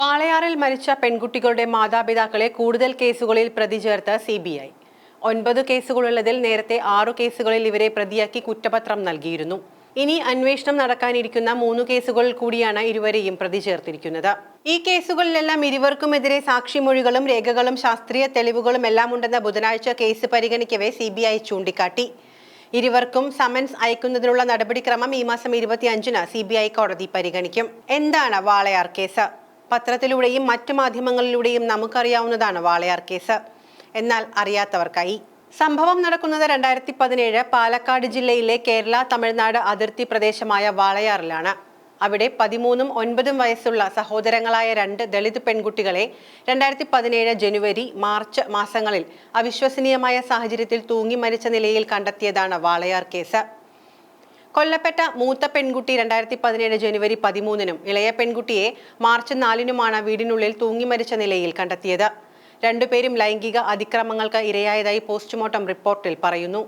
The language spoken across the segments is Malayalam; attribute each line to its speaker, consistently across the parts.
Speaker 1: വാളയാറിൽ മരിച്ച പെൺകുട്ടികളുടെ മാതാപിതാക്കളെ കൂടുതൽ കേസുകളിൽ പ്രതി ചേർത്ത് സി ബി ഐ. ഒൻപത് കേസുകളുള്ളതിൽ നേരത്തെ ആറു കേസുകളിൽ ഇവരെ പ്രതിയാക്കി കുറ്റപത്രം നൽകിയിരുന്നു. ഇനി അന്വേഷണം നടക്കാനിരിക്കുന്ന മൂന്ന് കേസുകളിൽ കൂടിയാണ് ഇരുവരെയും പ്രതി ചേർത്തിരിക്കുന്നത്. ഈ കേസുകളിലെല്ലാം ഇരുവർക്കുമെതിരെ സാക്ഷിമൊഴികളും രേഖകളും ശാസ്ത്രീയ തെളിവുകളും എല്ലാം ഉണ്ടെന്ന ബുധനാഴ്ച കേസ് പരിഗണിക്കവേ സി ബി ഐ ചൂണ്ടിക്കാട്ടി. ഇരുവർക്കും സമൻസ് അയക്കുന്നതിനുള്ള നടപടിക്രമം ഈ മാസം ഇരുപത്തിയഞ്ചിന് സി ബി ഐ കോടതി പരിഗണിക്കും. എന്താണ് വാളയാർ കേസ്? പത്രത്തിലൂടെയും മറ്റു മാധ്യമങ്ങളിലൂടെയും നമുക്കറിയാവുന്നതാണ് വാളയാർ കേസ്. എന്നാൽ അറിയാത്തവർക്കായി. സംഭവം നടക്കുന്നത് രണ്ടായിരത്തി പതിനേഴ് പാലക്കാട് ജില്ലയിലെ കേരള തമിഴ്നാട് അതിർത്തി പ്രദേശമായ വാളയാറിലാണ്. അവിടെ പതിമൂന്നും ഒൻപതും വയസ്സുള്ള സഹോദരങ്ങളായ രണ്ട് ദളിത് പെൺകുട്ടികളെ രണ്ടായിരത്തി പതിനേഴ് ജനുവരി മാർച്ച് മാസങ്ങളിൽ അവിശ്വസനീയമായ സാഹചര്യത്തിൽ തൂങ്ങി മരിച്ച നിലയിൽ കണ്ടെത്തിയതാണ് വാളയാർ കേസ്. കൊല്ലപ്പെട്ട മൂത്ത പെൺകുട്ടി രണ്ടായിരത്തി പതിനേഴ് ജനുവരി പതിമൂന്നിനും ഇളയ പെൺകുട്ടിയെ മാർച്ച് നാലിനുമാണ് വീടിനുള്ളിൽ തൂങ്ങിമരിച്ച നിലയിൽ കണ്ടെത്തിയത്. രണ്ടുപേരും ലൈംഗിക അതിക്രമങ്ങൾക്ക് ഇരയായതായി പോസ്റ്റ്മോർട്ടം റിപ്പോർട്ടിൽ പറയുന്നു.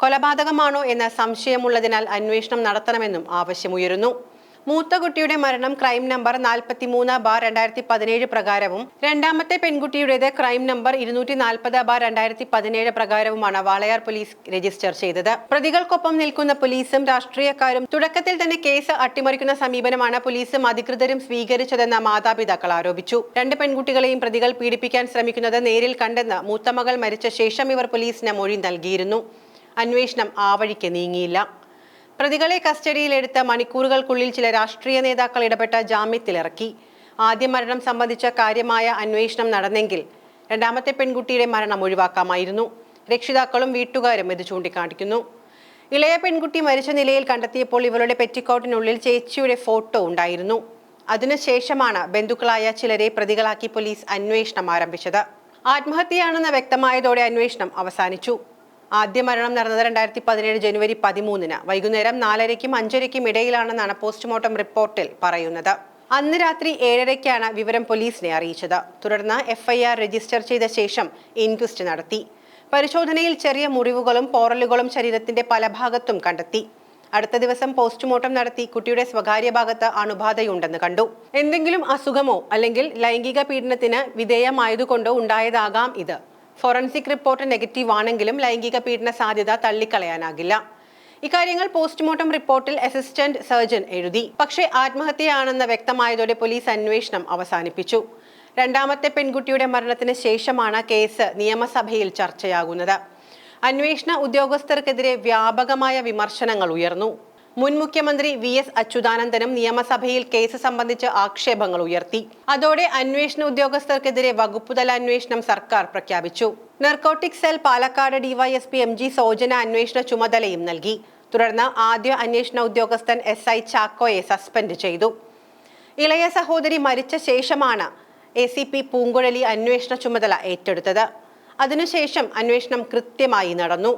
Speaker 1: കൊലപാതകമാണോ എന്ന സംശയമുള്ളതിനാൽ അന്വേഷണം നടത്തണമെന്നും ആവശ്യമുയരുന്നു. മൂത്ത കുട്ടിയുടെ മരണം ക്രൈം നമ്പർ നാൽപ്പത്തി മൂന്ന് ബാർ രണ്ടായിരത്തി പതിനേഴ് പ്രകാരവും രണ്ടാമത്തെ പെൺകുട്ടിയുടേത് ക്രൈം നമ്പർ ഇരുന്നൂറ്റി നാൽപ്പത് ബാർ രണ്ടായിരത്തി പതിനേഴ് പ്രകാരവുമാണ് വാളയാർ പോലീസ് രജിസ്റ്റർ ചെയ്തത്. പ്രതികൾക്കൊപ്പം നിൽക്കുന്ന പോലീസും രാഷ്ട്രീയക്കാരും തുടക്കത്തിൽ തന്നെ കേസ് അട്ടിമറിക്കുന്ന സമീപനമാണ് പോലീസും അധികൃതരും സ്വീകരിച്ചതെന്ന് മാതാപിതാക്കൾ ആരോപിച്ചു. രണ്ട് പെൺകുട്ടികളെയും പ്രതികൾ പീഡിപ്പിക്കാൻ ശ്രമിക്കുന്നത് നേരിൽ കണ്ടെന്ന് മൂത്തമകൾ മരിച്ച ശേഷം ഇവർ പോലീസിന് മൊഴി നൽകിയിരുന്നു. അന്വേഷണം ആ വഴിക്ക് നീങ്ങിയില്ല. പ്രതികളെ കസ്റ്റഡിയിലെടുത്ത മണിക്കൂറുകൾക്കുള്ളിൽ ചില രാഷ്ട്രീയ നേതാക്കൾ ഇടപെട്ട ജാമ്യത്തിലിറക്കി. ആദ്യ മരണം സംബന്ധിച്ച കാര്യമായ അന്വേഷണം നടന്നെങ്കിൽ രണ്ടാമത്തെ പെൺകുട്ടിയുടെ മരണം ഒഴിവാക്കാമായിരുന്നു. രക്ഷിതാക്കളും വീട്ടുകാരും ഇത് ചൂണ്ടിക്കാണിക്കുന്നു. ഇളയ പെൺകുട്ടി മരിച്ച നിലയിൽ കണ്ടെത്തിയപ്പോൾ ഇവളുടെ പെറ്റിക്കോട്ടിനുള്ളിൽ ചേച്ചിയുടെ ഫോട്ടോ ഉണ്ടായിരുന്നു. അതിനുശേഷമാണ് ബന്ധുക്കളായ ചിലരെ പ്രതികളാക്കി പോലീസ് അന്വേഷണം ആരംഭിച്ചത്. ആത്മഹത്യയാണെന്ന് വ്യക്തമായതോടെ അന്വേഷണം അവസാനിച്ചു. ആദ്യ മരണം നടന്നത് രണ്ടായിരത്തി പതിനേഴ് ജനുവരി പതിമൂന്നിന്. വൈകുന്നേരം നാലരയ്ക്കും അഞ്ചരയ്ക്കും ഇടയിലാണെന്നാണ് പോസ്റ്റ്മോർട്ടം റിപ്പോർട്ടിൽ പറയുന്നത്. അന്ന് രാത്രി ഏഴരയ്ക്കാണ് വിവരം പോലീസിനെ അറിയിച്ചത്. തുടർന്ന് എഫ്ഐആർ രജിസ്റ്റർ ചെയ്ത ശേഷം ഇൻക്വസ്റ്റ് നടത്തി. പരിശോധനയിൽ ചെറിയ മുറിവുകളും പോറലുകളും ശരീരത്തിന്റെ പല ഭാഗത്തും കണ്ടെത്തി. അടുത്ത ദിവസം പോസ്റ്റ്മോർട്ടം നടത്തി കുട്ടിയുടെ സ്വകാര്യ ഭാഗത്ത് അണുബാധയുണ്ടെന്ന് കണ്ടു. എന്തെങ്കിലും അസുഖമോ അല്ലെങ്കിൽ ലൈംഗിക പീഡനത്തിന് വിധേയമായതുകൊണ്ടോ ഉണ്ടായതാകാം ഇത്. ഫോറൻസിക് റിപ്പോർട്ട് നെഗറ്റീവ് ആണെങ്കിലും ലൈംഗിക പീഡന സാധ്യത തള്ളിക്കളയാനാകില്ല. ഇക്കാര്യങ്ങൾ പോസ്റ്റ്മോർട്ടം റിപ്പോർട്ടിൽ അസിസ്റ്റന്റ് സർജൻ എഴുതി. പക്ഷേ ആത്മഹത്യയാണെന്ന് വ്യക്തമായതോടെ പോലീസ് അന്വേഷണം അവസാനിപ്പിച്ചു. രണ്ടാമത്തെ പെൺകുട്ടിയുടെ മരണത്തിന് ശേഷമാണ് കേസ് നിയമസഭയിൽ ചർച്ചയാകുന്നത്. അന്വേഷണ ഉദ്യോഗസ്ഥർക്കെതിരെ വ്യാപകമായ വിമർശനങ്ങൾ ഉയർന്നു. മുൻ മുഖ്യമന്ത്രി വി എസ് അച്യുതാനന്ദനും നിയമസഭയിൽ കേസ് സംബന്ധിച്ച് ആക്ഷേപങ്ങൾ ഉയർത്തി. അതോടെ അന്വേഷണ ഉദ്യോഗസ്ഥർക്കെതിരെ വകുപ്പുതല അന്വേഷണം സർക്കാർ പ്രഖ്യാപിച്ചു. Narcotic cell Palakkad DYSP M G Sojan അന്വേഷണ ചുമതലയും നൽകി. തുടർന്ന് ആദ്യ അന്വേഷണ ഉദ്യോഗസ്ഥൻ എസ് ഐ ചാക്കോയെ സസ്പെൻഡ് ചെയ്തു. ഇളയ സഹോദരി മരിച്ച ശേഷമാണ് എ സി പി പൂങ്കുഴലി അന്വേഷണ ചുമതല ഏറ്റെടുത്തത്. അതിനുശേഷം അന്വേഷണം കൃത്യമായി നടന്നു.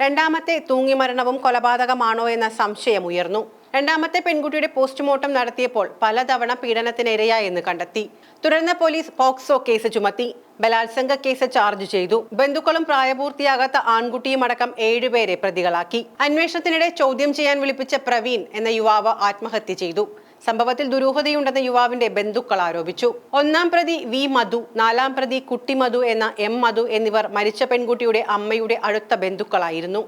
Speaker 1: രണ്ടാമത്തെ തൂങ്ങിമരണവും കൊലപാതകമാണോ എന്ന സംശയം ഉയർന്നു. രണ്ടാമത്തെ പെൺകുട്ടിയുടെ പോസ്റ്റ്മോർട്ടം നടത്തിയപ്പോൾ പലതവണ പീഡനത്തിനിരയായെന്ന് കണ്ടെത്തി. തുടർന്ന് പോലീസ് പോക്സോ കേസ് ചുമത്തി. ബലാത്സംഗ കേസ് ചാർജ് ചെയ്തു. ബന്ധുക്കളും പ്രായപൂർത്തിയാകാത്ത ആൺകുട്ടിയും അടക്കം ഏഴുപേരെ പ്രതികളാക്കി. അന്വേഷണത്തിനിടെ ചോദ്യം ചെയ്യാൻ വിളിപ്പിച്ച പ്രവീൺ എന്ന യുവാവ് ആത്മഹത്യ ചെയ്തു. സംഭവത്തിൽ ദുരൂഹതയുണ്ടെന്ന യുവാവിന്റെ ബന്ധുക്കൾ ആരോപിച്ചു. ഒന്നാം പ്രതി വി മധു നാലാം പ്രതി കുട്ടി മധു എന്ന എം മധു എന്നിവർ മരിച്ച പെൺകുട്ടിയുടെ അമ്മയുടെ അടുത്ത ബന്ധുക്കളായിരുന്നു.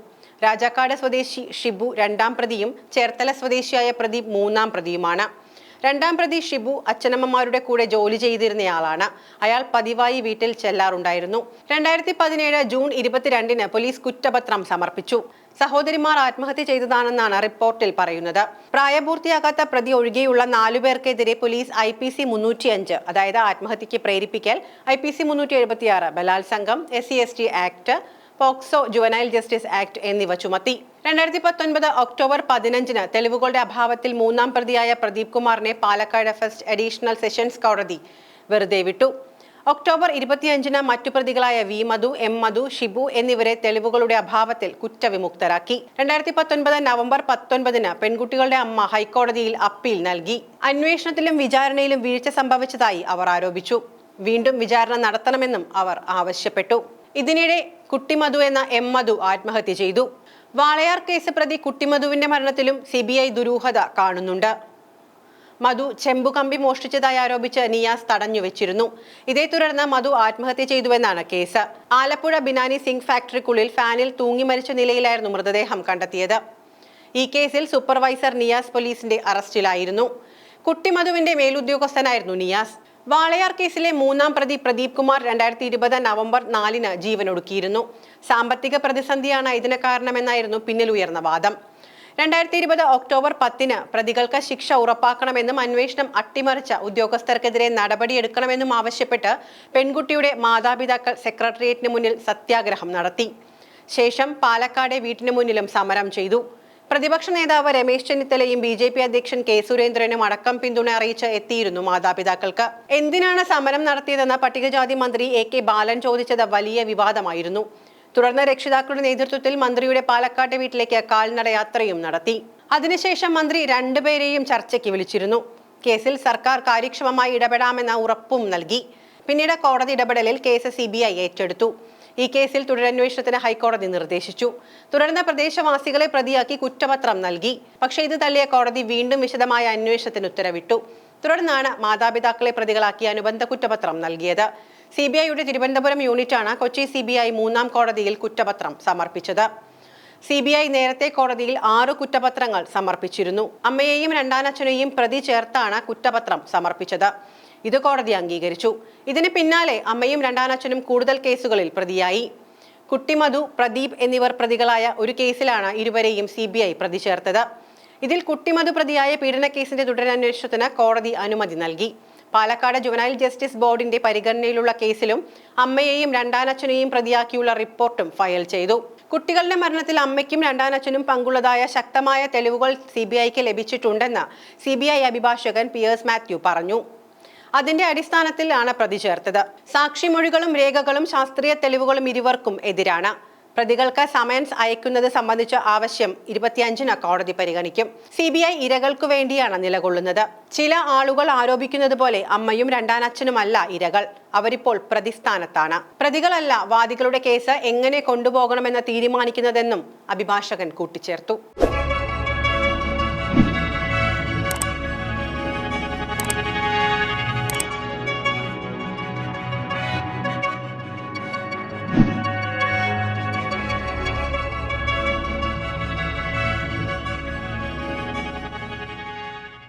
Speaker 1: രാജാക്കാട് സ്വദേശി ഷിബു രണ്ടാം പ്രതിയും ചേർത്തല സ്വദേശിയായ പ്രതി മൂന്നാം പ്രതിയുമാണ്. രണ്ടാം പ്രതി ഷിബു അച്ഛനമ്മമാരുടെ കൂടെ ജോലി ചെയ്തിരുന്നയാളാണ്. അയാൾ പതിവായി വീട്ടിൽ ചെല്ലാറുണ്ടായിരുന്നു. രണ്ടായിരത്തി പതിനേഴ് ജൂൺ ഇരുപത്തിരണ്ടിന് പോലീസ് കുറ്റപത്രം സമർപ്പിച്ചു. സഹോദരിമാർ ആത്മഹത്യ ചെയ്തതാണെന്നാണ് റിപ്പോർട്ടിൽ പറയുന്നത്. പ്രായപൂർത്തിയാകാത്ത പ്രതി ഒഴികെയുള്ള നാലുപേർക്കെതിരെ പോലീസ് ഐ പി സി മുന്നൂറ്റിയഞ്ച് അതായത് ആത്മഹത്യയ്ക്ക് പ്രേരിപ്പിക്കൽ ഐ പി സി മുന്നൂറ്റി എഴുപത്തിയാറ് ബലാത്സംഗം S C S T act POCSO juvenile justice act എന്നിവ ചുമത്തി. രണ്ടായിരത്തി പത്തൊൻപത് ഒക്ടോബർ പതിനഞ്ചിന് തെളിവുകളുടെ അഭാവത്തിൽ മൂന്നാം പ്രതിയായ പ്രദീപ് കുമാറിനെ പാലക്കാട് ഫസ്റ്റ് അഡീഷണൽ സെഷൻസ് കോടതി വെറുതെ വിട്ടു. ഒക്ടോബർ ഇരുപത്തിയഞ്ചിന് മറ്റു പ്രതികളായ വി മധു എം മധു ഷിബു എന്നിവരെ തെളിവുകളുടെ അഭാവത്തിൽ കുറ്റവിമുക്തരാക്കി. രണ്ടായിരത്തി പത്തൊൻപത് നവംബർ പത്തൊൻപതിന് പെൺകുട്ടികളുടെ അമ്മ ഹൈക്കോടതിയിൽ അപ്പീൽ നൽകി. അന്വേഷണത്തിലും വിചാരണയിലും വീഴ്ച സംഭവിച്ചതായി അവർ ആരോപിച്ചു. വീണ്ടും വിചാരണ നടത്തണമെന്നും അവർ ആവശ്യപ്പെട്ടു. ഇതിനിടെ കുട്ടിമധു എന്ന എം മധു ആത്മഹത്യ ചെയ്തു. വാളയാർ കേസ് പ്രതി കുട്ടിമധുവിന്റെ മരണത്തിലും സി ബി ഐ ദുരൂഹത കാണുന്നുണ്ട്. മധു ചെമ്പുകമ്പി മോഷ്ടിച്ചതായി ആരോപിച്ച് നിയാസ് തടഞ്ഞുവെച്ചിരുന്നു ഇതേ തുടർന്ന് മധു ആത്മഹത്യ ചെയ്തുവെന്നാണ് കേസ്. ആലപ്പുഴ ബിനാനി സിംഗ് ഫാക്ടറിക്കുള്ളിൽ ഫാനിൽ തൂങ്ങി മരിച്ച നിലയിലായിരുന്നു മൃതദേഹം കണ്ടെത്തിയത്. ഈ കേസിൽ സൂപ്പർവൈസർ നിയാസ് പോലീസിന്റെ അറസ്റ്റിലായിരുന്നു. കുട്ടിമധുവിന്റെ മേലുദ്യോഗസ്ഥനായിരുന്നു നിയാസ്. വാളയാർ കേസിലെ മൂന്നാം പ്രതി പ്രദീപ് കുമാർ രണ്ടായിരത്തി ഇരുപത് നവംബർ നാലിന് ജീവനൊടുക്കിയിരുന്നു. സാമ്പത്തിക പ്രതിസന്ധിയാണ് ഇതിന് കാരണമെന്നായിരുന്നു പിന്നിൽ ഉയർന്ന വാദം. രണ്ടായിരത്തി ഇരുപത് ഒക്ടോബർ പത്തിന് പ്രതികൾക്ക് ശിക്ഷ ഉറപ്പാക്കണമെന്നും അന്വേഷണം അട്ടിമറിച്ച ഉദ്യോഗസ്ഥർക്കെതിരെ നടപടിയെടുക്കണമെന്നും ആവശ്യപ്പെട്ട് പെൺകുട്ടിയുടെ മാതാപിതാക്കൾ സെക്രട്ടേറിയറ്റിന് മുന്നിൽ സത്യാഗ്രഹം നടത്തി. ശേഷം പാലക്കാടെ വീട്ടിന് മുന്നിലും സമരം ചെയ്തു. പ്രതിപക്ഷ നേതാവ് രമേശ് ചെന്നിത്തലയും ബി ജെ പി അധ്യക്ഷൻ കെ സുരേന്ദ്രനും അടക്കം പിന്തുണ അറിയിച്ച് എത്തിയിരുന്നു മാതാപിതാക്കൾക്ക്. എന്തിനാണ് സമരം നടത്തിയതെന്ന് പട്ടികജാതി മന്ത്രി എ കെ ബാലൻ ചോദിച്ചത് വലിയ വിവാദമായിരുന്നു. തുടർന്ന് രക്ഷിതാക്കളുടെ നേതൃത്വത്തിൽ മന്ത്രിയുടെ പാലക്കാട്ടെ വീട്ടിലേക്ക് കാൽനടയാത്രയും നടത്തി. അതിനുശേഷം മന്ത്രി രണ്ടുപേരെയും ചർച്ചയ്ക്ക് വിളിച്ചിരുന്നു. കേസിൽ സർക്കാർ കാര്യക്ഷമമായി ഇടപെടാമെന്ന ഉറപ്പും നൽകി. പിന്നീട് കോടതി ഇടപെടലിൽ കേസ് സി ഏറ്റെടുത്തു. ഈ കേസിൽ തുടരന്വേഷണത്തിന് ഹൈക്കോടതി നിർദ്ദേശിച്ചു. തുടർന്ന് പ്രദേശവാസികളെ പ്രതിയാക്കി കുറ്റപത്രം നൽകി. പക്ഷേ ഇത് തള്ളിയ കോടതി വീണ്ടും വിശദമായ അന്വേഷണത്തിന് ഉത്തരവിട്ടു. തുടർന്നാണ് മാതാപിതാക്കളെ പ്രതികളാക്കി അനുബന്ധ കുറ്റപത്രം നൽകിയത്. സി ബി ഐയുടെ തിരുവനന്തപുരം യൂണിറ്റാണ് കൊച്ചി സി ബി ഐ മൂന്നാം കോടതിയിൽ കുറ്റപത്രം സമർപ്പിച്ചത്. സി ബി ഐ നേരത്തെ കോടതിയിൽ ആറ് കുറ്റപത്രങ്ങൾ സമർപ്പിച്ചിരുന്നു. അമ്മയെയും രണ്ടാനച്ഛനെയും പ്രതി ചേർത്താണ് കുറ്റപത്രം സമർപ്പിച്ചത്. ഇത് കോടതി അംഗീകരിച്ചു. ഇതിന് പിന്നാലെ അമ്മയും രണ്ടാനച്ഛനും കൂടുതൽ കേസുകളിൽ പ്രതിയായി. കുട്ടിമധു പ്രദീപ് എന്നിവർ പ്രതികളായ ഒരു കേസിലാണ് ഇരുവരെയും സി ബി ഐ പ്രതി ചേർത്തത്. ഇതിൽ കുട്ടിമധു പ്രതിയായ പീഡനക്കേസിന്റെ തുടരന്വേഷണത്തിന് കോടതി അനുമതി നൽകി. പാലക്കാട് ജുവനൈൽ ജസ്റ്റിസ് ബോർഡിന്റെ പരിഗണനയിലുള്ള കേസിലും അമ്മയെയും രണ്ടാനച്ഛനെയും പ്രതിയാക്കിയുള്ള റിപ്പോർട്ടും ഫയൽ ചെയ്തു. കുട്ടികളുടെ മരണത്തിൽ അമ്മയ്ക്കും രണ്ടാനച്ഛനും പങ്കുള്ളതായ ശക്തമായ തെളിവുകൾ സി ബി ഐക്ക് ലഭിച്ചിട്ടുണ്ടെന്ന് സി ബി ഐ അഭിഭാഷകൻ പിയേഴ്സ് മാത്യു പറഞ്ഞു. അതിന്റെ അടിസ്ഥാനത്തിലാണ് പ്രതി ചേർത്തത്. സാക്ഷിമൊഴികളും രേഖകളും ശാസ്ത്രീയ തെളിവുകളും ഇരുവർക്കും എതിരാണ്. പ്രതികൾക്ക് സമൻസ് അയക്കുന്നത് സംബന്ധിച്ച ആവശ്യം ഇരുപത്തിയഞ്ചിന് കോടതി പരിഗണിക്കും. സി ബി ഐ ഇരകൾക്കു വേണ്ടിയാണ് നിലകൊള്ളുന്നത്. ചില ആളുകൾ ആരോപിക്കുന്നത് പോലെ അമ്മയും രണ്ടാനച്ഛനുമല്ല ഇരകൾ. അവരിപ്പോൾ പ്രതിസ്ഥാനത്താണ്. പ്രതികളല്ല വാദികളുടെ കേസ് എങ്ങനെ കൊണ്ടുപോകണമെന്ന് തീരുമാനിക്കുന്നതെന്നും അഭിഭാഷകൻ കൂട്ടിച്ചേർത്തു.